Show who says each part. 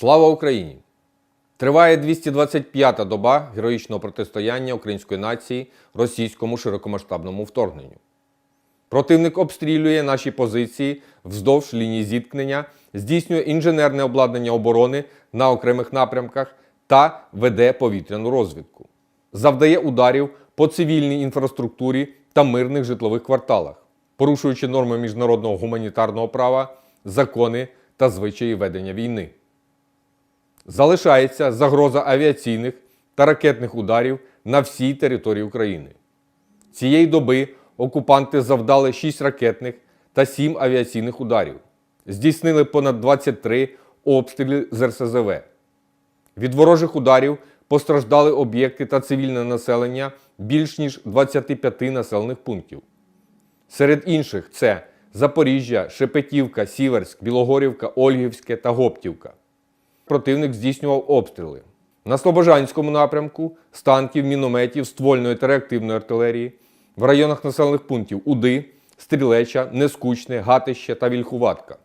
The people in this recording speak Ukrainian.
Speaker 1: Слава Україні! Триває 225-та доба героїчного протистояння української нації російському широкомасштабному вторгненню. Противник обстрілює наші позиції вздовж лінії зіткнення, здійснює інженерне обладнання оборони на окремих напрямках та веде повітряну розвідку. Завдає ударів по цивільній інфраструктурі та мирних житлових кварталах, порушуючи норми міжнародного гуманітарного права, закони та звичаї ведення війни. Залишається загроза авіаційних та ракетних ударів на всій території України. Цієї доби окупанти завдали 6 ракетних та 7 авіаційних ударів, здійснили понад 23 обстріли з РСЗВ. Від ворожих ударів постраждали об'єкти та цивільне населення більш ніж 25 населених пунктів. Серед інших це Запоріжжя, Шепетівка, Сіверськ, Білогорівка, Ольгівське та Гоптівка. Противник здійснював обстріли. На Слобожанському напрямку з танків, мінометів, ствольної та реактивної артилерії, в районах населених пунктів Уди, Стрілеча, Нескучне, Гатище та Вільхуватка.